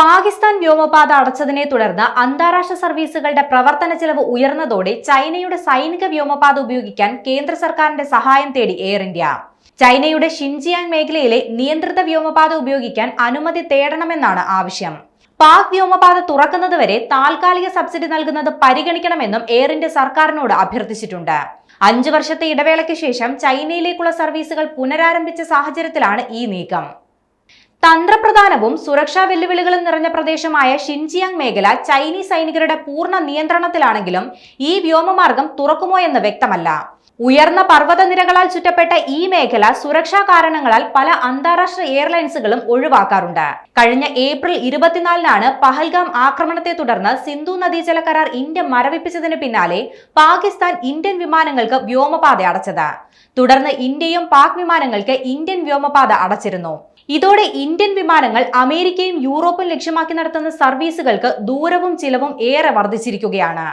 പാകിസ്ഥാൻ വ്യോമപാത അടച്ചതിനെ തുടർന്ന് അന്താരാഷ്ട്ര സർവീസുകളുടെ പ്രവർത്തന ചെലവ് ഉയർന്നതോടെ ചൈനയുടെ സൈനിക വ്യോമപാത ഉപയോഗിക്കാൻ കേന്ദ്ര സർക്കാരിന്റെ സഹായം തേടി എയർ ഇന്ത്യ. ചൈനയുടെ ഷിൻജിയാങ് മേഖലയിലെ നിയന്ത്രിത വ്യോമപാത ഉപയോഗിക്കാൻ അനുമതി തേടണമെന്നാണ് ആവശ്യം. പാക് വ്യോമപാത തുറക്കുന്നതുവരെ താൽക്കാലിക സബ്സിഡി നൽകുന്നത് പരിഗണിക്കണമെന്നും എയർ ഇന്ത്യ സർക്കാരിനോട് അഭ്യർത്ഥിച്ചിട്ടുണ്ട്. അഞ്ചു വർഷത്തെ ഇടവേളയ്ക്ക് ശേഷം ചൈനയിലേക്കുള്ള സർവീസുകൾ പുനരാരംഭിച്ച സാഹചര്യത്തിലാണ് ഈ നീക്കം. തന്ത്രപ്രധാനവും സുരക്ഷാ വെല്ലുവിളികളും നിറഞ്ഞ പ്രദേശമായ ഷിൻജിയാങ് മേഖല ചൈനീസ് സൈനികരുടെ പൂർണ നിയന്ത്രണത്തിലാണെങ്കിലും ഈ വ്യോമമാർഗം തുറക്കുമോ എന്ന് വ്യക്തമല്ല. ഉയർന്ന പർവതനിരകളാൽ ചുറ്റപ്പെട്ട ഈ മേഖല സുരക്ഷാ കാരണങ്ങളാൽ പല അന്താരാഷ്ട്ര എയർലൈൻസുകളും ഒഴിവാക്കാറുണ്ട്. കഴിഞ്ഞ ഏപ്രിൽ ഇരുപത്തിനാലിനാണ് പഹൽഗാം ആക്രമണത്തെ തുടർന്ന് സിന്ധു നദീജല കരാർ ഇന്ത്യ മരവിപ്പിച്ചതിന് പിന്നാലെ പാകിസ്ഥാൻ ഇന്ത്യൻ വിമാനങ്ങൾക്ക് വ്യോമപാത അടച്ചത്. തുടർന്ന് ഇന്ത്യയും പാക് വിമാനങ്ങൾക്ക് ഇന്ത്യൻ വ്യോമപാത അടച്ചിരുന്നു. ഇതോടെ ഇന്ത്യൻ വിമാനങ്ങൾ അമേരിക്കയും യൂറോപ്പും ലക്ഷ്യമാക്കി നടത്തുന്ന സർവീസുകൾക്ക് ദൂരവും ചിലവും ഏറെ വർദ്ധിച്ചിരിക്കുകയാണ്.